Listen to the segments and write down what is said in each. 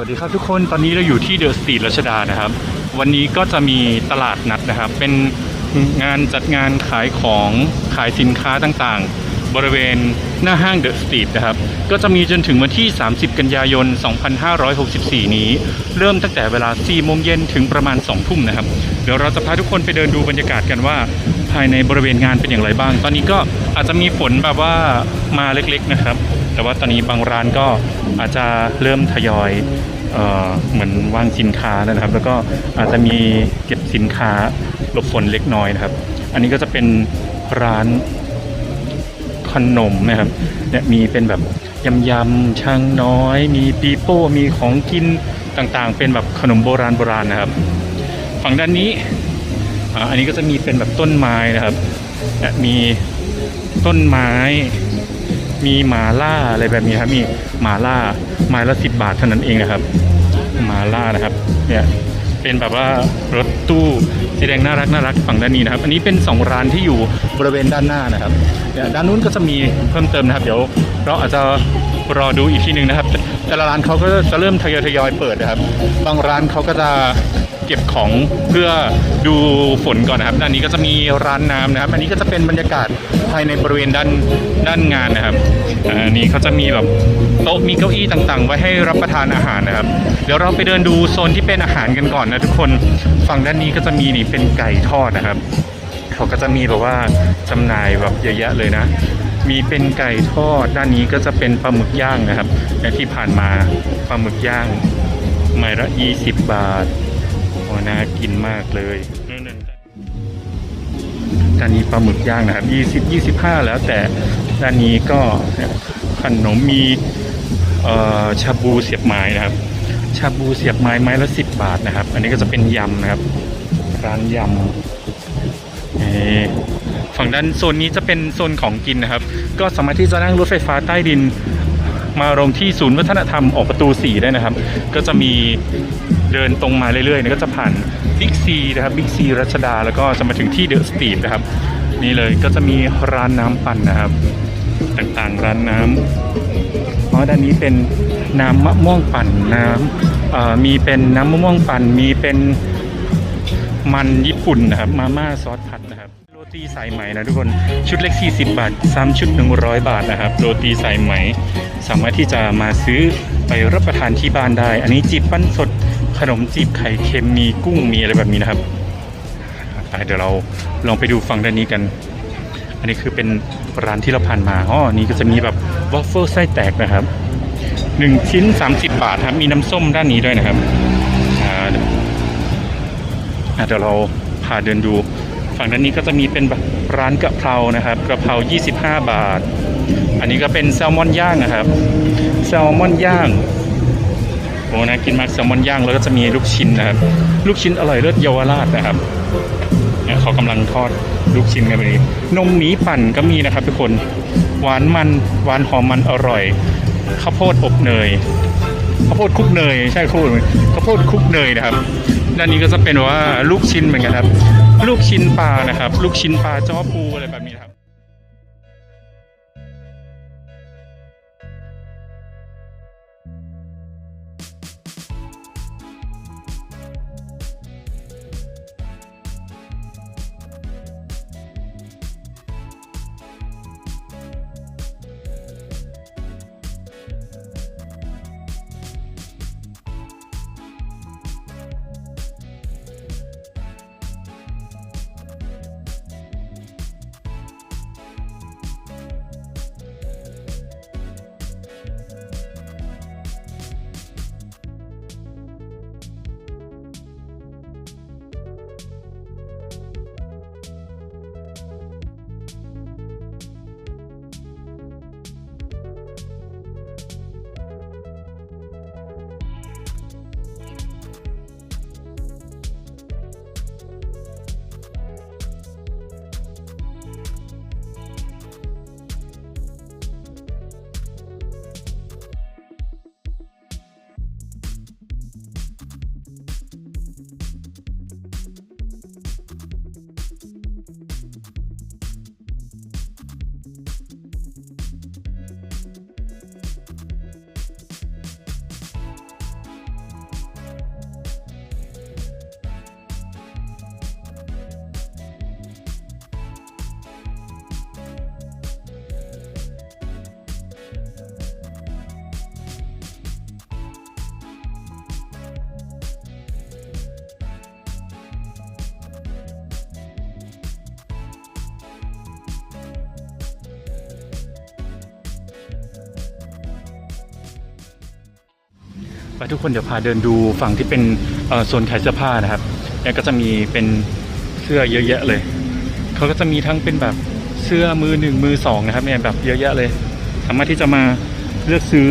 สวัสดีครับทุกคนตอนนี้เราอยู่ที่เดอะสตรีทรัชดานะครับ วันนี้ก็จะมีตลาดนัดนะครับ เป็นงานจัดงานขายของขายสินค้าต่างๆ บริเวณหน้าห้างเดอะสตรีทนะครับ ก็จะมีจนถึงวันที่ 30 กันยายน 2564 นี้ เริ่มตั้งแต่เวลา4โมงเย็นถึงประมาณ 2 ทุ่มนะครับ เดี๋ยวเราจะพาทุกคนไปเดินดูบรรยากาศกันว่า ภายในบริเวณงานเป็นอย่างไรบ้าง ตอนนี้ก็อาจจะมีฝนแบบว่ามาเล็กๆนะครับ แต่ว่าตอนนี้บางร้านก็อาจจะเริ่มทยอยเออเหมือนวางสินค้าแล้วนะครับ แล้วก็อาจจะมีเก็บสินค้าหลบฝนเล็กน้อยนะครับ อันนี้ก็จะเป็นร้านขนมนะครับเนี่ยมีเป็นแบบยำยำช่างน้อย มีปีโป้มีของกินต่างๆ เป็นแบบขนมโบราณโบราณนะครับ ฝั่งด้านนี้อันนี้ก็จะมีเป็นแบบต้นไม้นะครับเนี่ยมีต้นไม้ มีหมาล่าอะไรแบบนี้ครับมีหมาล่าไม้ละสิบบาทเท่านั้นเองนะครับหมาล่านะครับเนี่ยเป็นแบบว่ารถตู้สีแดงน่ารักน่ารักฝั่งด้านนี้นะครับ อันนี้เป็นสองร้านที่อยู่บริเวณด้านหน้านะครับเนี่ยด้านนู้นก็จะมีเพิ่มเติมนะครับ เดี๋ยวเราอาจจะรอดูอีกทีหนึ่งนะครับ แต่ละร้านเขาก็จะเริ่มทยอยทยอยเปิดนะครับ บางร้านเขาก็จะ เก็บของเพื่อดูฝนก่อนนะครับ ด้านนี้ก็จะมีร้านน้ำนะครับ อันนี้ก็จะเป็นบรรยากาศภายในบริเวณด้านด้านงานนะครับอันนี้เขาจะมีแบบโต๊ะมีเก้าอี้ต่างๆ ไว้ให้รับประทานอาหารนะครับ เดี๋ยวเราไปเดินดูโซนที่เป็นอาหารกันก่อนนะทุกคนฝั่งด้านนี้ก็จะมีนี่เป็นไก่ทอดนะครับเขาก็จะมีแบบว่าจำหน่ายแบบเยอะแยะเลยนะมีเป็นไก่ทอดด้านนี้ก็จะเป็นปลาหมึกย่างนะครับและที่ผ่านมาปลาหมึกย่างไม้ละ 20 บาท น่ากินมากเลยด้านนี้ปลาหมึกย่างนะครับ 20 25 แล้วแต่ด้านนี้ก็ขนมมีชาบูเสียบไม้นะครับ ชาบูเสียบไม้ไม้ละ 10 บาทนะครับ อันนี้ก็จะเป็นยำนะครับ ร้านยำฝั่งด้านโซนนี้จะเป็นโซนของกินนะครับ ก็สามารถที่จะนั่งรถไฟฟ้าใต้ดินมาลงที่ศูนย์วัฒนธรรมออกประตู 4 ได้นะครับ ก็จะมี เดินตรงมาเรื่อยๆเนี่ยก็จะผ่านบิ๊กซีนะครับบิ๊กซีรัชดาแล้วก็จะมาถึงที่เดอะสตรีทนะครับ นี่เลยก็จะมีร้านน้ำปั่นนะครับ ต่างๆร้านน้ำเพราะด้านนี้เป็นน้ำมะม่วงปั่นน้ำเอ่อมีเป็นน้ำมะม่วงปั่น มีเป็นมันญี่ปุ่นนะครับ มาม่าซอสผัดนะครับ ตีสายไหมนะทุกคนชุดเล็ก 40 บาท 3 ชุด 100 บาทนะครับโรตีสายไหม สามารถที่จะมาซื้อไปรับประทานที่บ้านได้ อันนี้จีบปั้นสดขนมจีบไข่เค็มมีกุ้งมีอะไรแบบนี้นะครับไปเดี๋ยวเราลองไปดูฝั่งด้านนี้กัน อันนี้คือเป็นร้านที่เราผ่านมาอ๋อนี่ก็จะมีแบบวอฟเฟิลไส้แตกนะครับหนึ่งชิ้น 30 บาทครับมีน้ำส้มด้านนี้ด้วยนะครับเดี๋ยวเราพาเดินดู ฝั่งด้านนี้ก็จะมีเป็นแบบร้านกะเพรานะครับกะเพรา 25 บาท อันนี้ก็เป็นแซลมอนย่างนะครับ แซลมอนย่างโอ้นะกินมากแซลมอนย่างแล้วก็จะมีลูกชิ้นนะครับ ลูกชิ้นอร่อยเลิศเยาวราชนะครับเนี่ยเขากำลังทอดลูกชิ้นกันไปนี้นมหมีปั่นก็มีนะครับ ทุกคนหวานมันหวานหอมมันอร่อยข้าวโพดอบเนย ข้าวโพดคุกเนยใช่ข้าวโพดข้าวโพดคุกเนยนะครับ ด้านนี้ก็จะเป็นว่าลูกชิ้นเหมือนกันครับ ลูกชิ้นปลานะครับ ลูกชิ้นปลาจ้อปูอะไรแบบนี้ครับ ไปทุกคนเดี๋ยวพาเดินดูฝั่งที่เป็นโซนขายเสื้อผ้านะครับเนี่ยก็จะมีเป็นเสื้อเยอะแยะเลย เขาก็จะมีทั้งเป็นแบบเสื้อมือหนึ่งมือสองนะครับเนี่ยแบบเยอะแยะเลย สามารถที่จะมาเลือกซื้อ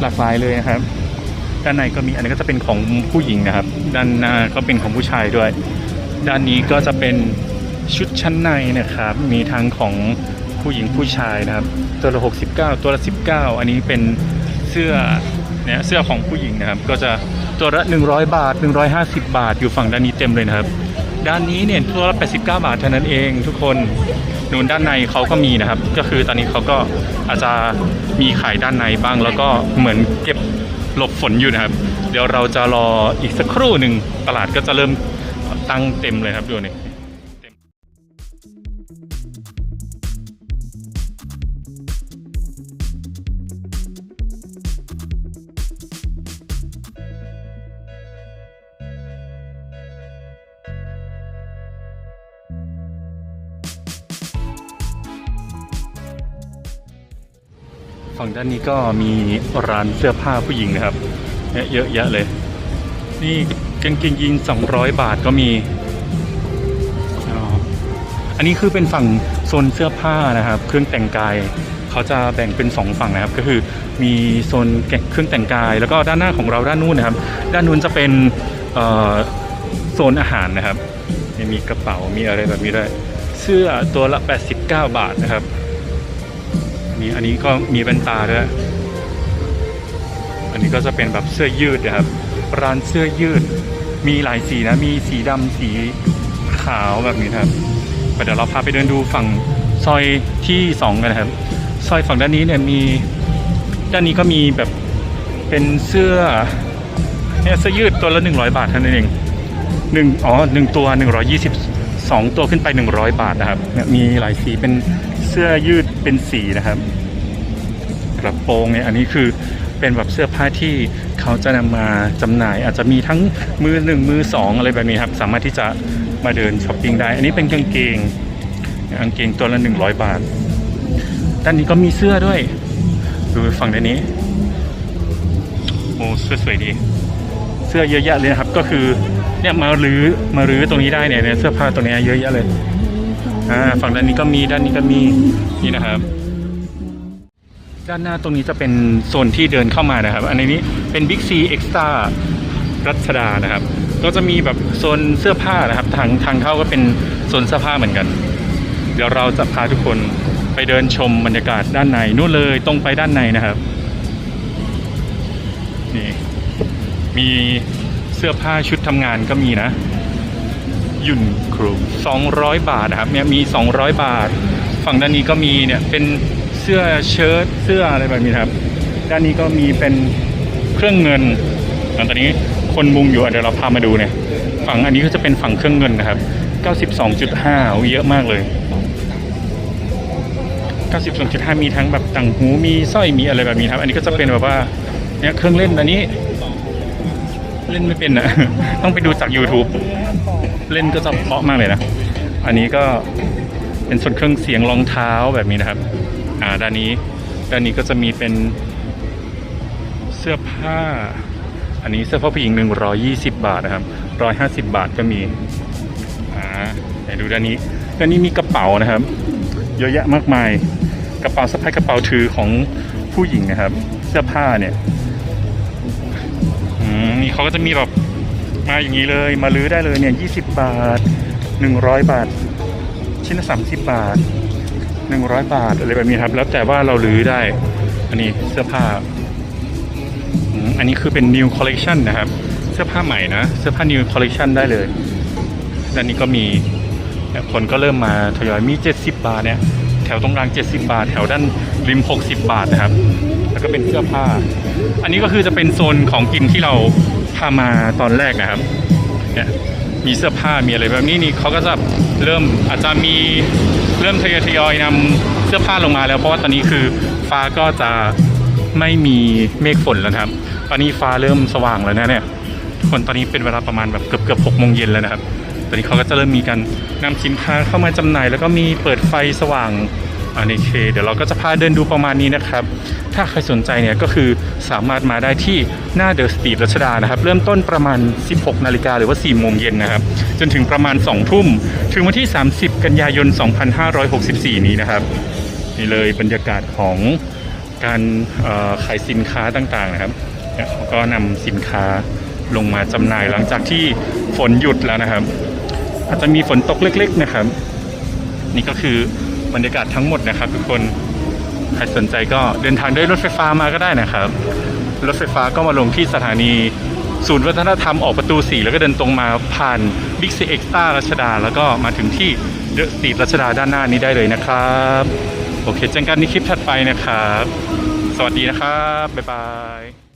หลากหลายเลยนะครับ ด้านในก็มีอันนี้ก็จะเป็นของผู้หญิงนะครับ ด้านหน้าก็เป็นของผู้ชายด้วย ด้านนี้ก็จะเป็นชุดชั้นในนะครับ มีทั้งของผู้หญิงผู้ชายนะครับ ตัวละ 69 ตัวละ 19 อันนี้เป็นเสื้อ เนี่ยเสื้อของผู้หญิงนะครับ ก็จะตัวละ 100 บาท 150 บาทอยู่ฝั่งด้านนี้เต็มเลยนะครับ ด้านนี้เนี่ยตัวละ89 บาทเท่านั้นเองทุกคนนูนด้านในเขาก็มีนะครับ ก็คือตอนนี้เขาก็อาจจะมีขายด้านในบ้าง แล้วก็เหมือนเก็บหลบฝนอยู่นะครับ เดี๋ยวเราจะรออีกสักครู่หนึ่งตลาดก็จะเริ่มตั้งเต็มเลยครับดูนี่ ฝั่งด้านนี้ก็มีร้านเสื้อผ้าผู้หญิงนะครับเนี่ยเยอะแยะเลย นี่กางเกงยีน200 บาทก็มีอันนี้คือเป็นฝั่งโซนเสื้อผ้านะครับ เครื่องแต่งกายเขาจะแบ่งเป็น 2 ฝั่งนะครับ ก็คือมีโซนเครื่องแต่งกาย แล้วก็ด้านหน้าของเราด้านนู้นนะครับ ด้านนู้นจะเป็นโซนอาหารนะครับมีกระเป๋ามีอะไรแบบนี้ด้วยเสื้อตัวละ 89 บาทนะครับ นี่อันนี้ก็มีแว่นตาด้วย อันนี้ก็จะเป็นแบบเสื้อยืดนะครับ ร้านเสื้อยืด มีหลายสีนะ มีสีดำสีขาวแบบนี้ครับเดี๋ยวเราพาไปเดินดูฝั่งซอยที่สองกันนะครับ ซอยฝั่งด้านนี้เนี่ยมีด้านนี้ก็มีแบบเป็นเสื้อเนี่ยเสื้อยืดตัวละหนึ่งร้อยบาทเท่านั้นเองหนึ่งอ๋อหนึ่งตัวหนึ่งร้อยี่สิบสองตัวขึ้นไปหนึ่งร้อยบาทนะครับมีหลายสีเป็น สื้อยืดเป็นสีนะครับ กระโปรงเนี่ยอันนี้คือเป็นแบบเสื้อผ้าที่เขาจะนำมาจำหน่าย อาจจะมีทั้งมือหนึ่งมือสองอะไรแบบนี้ครับ สามารถที่จะมาเดินช้อปปิ้งได้ อันนี้เป็นกางเกงกางเกงตัวละหนึ่งร้อยบาท ด้านนี้ก็มีเสื้อด้วย ดูฝั่งด้านนี้โอ้เสื้อสวยดี เสื้อเยอะแยะเลยนะครับ ก็คือเนี่ยมารื้อมารื้อตรงนี้ได้เนี่ยเนี่ยเสื้อผ้าตัวเนี้ยเยอะแยะเลย อ่าฝั่งด้านนี้ก็มีด้านนี้ก็มีนี่นะครับ ด้านหน้าตรงนี้จะเป็นโซนที่เดินเข้ามานะครับ อันนี้เป็น Big C Extra รัชดานะครับ ก็จะมีแบบโซนเสื้อผ้านะครับ ทางทางเข้าก็เป็นโซนเสื้อผ้าเหมือนกัน เดี๋ยวเราจะพาทุกคนไปเดินชมบรรยากาศด้านในนู่นเลยตรงไปด้านในนะครับนี่มีเสื้อผ้าชุดทำงานก็มีนะ ยุ่นครู200 บาทนะครับเนี่ยมี 200 บาท ฝั่งด้านนี้ก็มีเนี่ยเป็นเสื้อเชิ้ตเสื้ออะไรแบบนี้ครับ ด้านนี้ก็มีเป็นเครื่องเงินตอนนี้คนมุงอยู่เดี๋ยวเราพามาดูเนี่ยฝั่งอันนี้ก็จะเป็นฝั่งเครื่องเงินนะครับ 92.5โอ้เยอะมากเลย 92.5 มีทั้งแบบต่างหูมีสร้อยมีอะไรแบบนี้ครับ อันนี้ก็จะเป็นแบบว่าเนี่ยเครื่องเล่นอันนี้ เล่นไม่เป็นนะต้องไปดูจาก YouTube เล่นก็จะเพาะมากเลยนะ อันนี้ก็เป็นส่วนเครื่องเสียงรองเท้าแบบนี้นะครับ อ่าด้านนี้ด้านนี้ก็จะมีเป็นเสื้อผ้า อันนี้เสื้อผ้าผู้หญิง 120 บาทนะครับ 150 บาทก็มี อ่าไหนดูด้านนี้ด้านนี้มีกระเป๋านะครับ เยอะแยะมากมาย กระเป๋าสะพายกระเป๋าถือของผู้หญิงนะครับ เสื้อผ้าเนี่ย นี่เขาก็จะมีแบบมาอย่างนี้เลยมาลื้อได้เลยเนี่ย20บาท100บาท ชิ้นละ30บาท100บาทอะไรแบบนี้ครับ แล้วแต่ว่าเราลื้อได้ อันนี้เสื้อผ้าอันนี้คือเป็น new collection นะครับ เสื้อผ้าใหม่นะ เสื้อผ้า new collection ได้เลยด้านนี้ก็มีคนก็เริ่มมาทยอยมี 70 บาทเนี่ย แถวตรงกลาง 70 บาท แถวด้านริม 60 บาทนะครับ ก็เป็นเสื้อผ้า อันนี้ก็คือจะเป็นโซนของกินที่เราพามาตอนแรกนะครับเนี่ยมีเสื้อผ้ามีอะไรแบบนี้นี่เขาก็จะเริ่มอาจจะมีเริ่มทยอยทยอยนำเสื้อผ้าลงมาแล้วเพราะว่าตอนนี้คือฟ้าก็จะไม่มีเมฆฝนแล้วครับ ตอนนี้ฟ้าเริ่มสว่างแล้วนะเนี่ยทุกคนตอนนี้เป็นเวลาประมาณแบบเกือบเกือบหกโมงเย็นแล้วนะครับ ตอนนี้เขาก็จะเริ่มมีการนำสินค้าเข้ามาจำหน่าย แล้วก็มีเปิดไฟสว่าง อันนี้เคเดี๋ยวเราก็จะพาเดินดูประมาณนี้นะครับ ถ้าใครสนใจเนี่ยก็คือสามารถมาได้ที่หน้าเดอะสตรีทรัชดานะครับ เริ่มต้นประมาณ 16 นาฬิกาหรือว่า 4 โมงเย็นนะครับ จนถึงประมาณ 2 ทุ่ม ถึงวันที่ 30 กันยายน 2564 นี้นะครับ นี่เลยบรรยากาศของการขายสินค้าต่างๆนะครับเนี่ยเขาก็นำสินค้าลงมาจำหน่ายหลังจากที่ฝนหยุดแล้วนะครับ อาจจะมีฝนตกเล็ก ๆนะครับ นี่ก็คือ บรรยากาศทั้งหมดนะครับ ทุกคนใครสนใจก็เดินทางด้วยรถไฟฟ้ามาก็ได้นะครับ รถไฟฟ้าก็มาลงที่สถานี ศูนย์วัฒนธรรมออกประตู 4 แล้วก็เดินตรงมาผ่านบิ๊กซีเอ็กซ์ต้ารัชดา แล้วก็มาถึงที่เดอะสตรีทรัชดาด้านหน้านี้ได้เลยนะครับ โอเคเจอกันในคลิปถัดไปนะครับ สวัสดีนะครับ บ๊ายบาย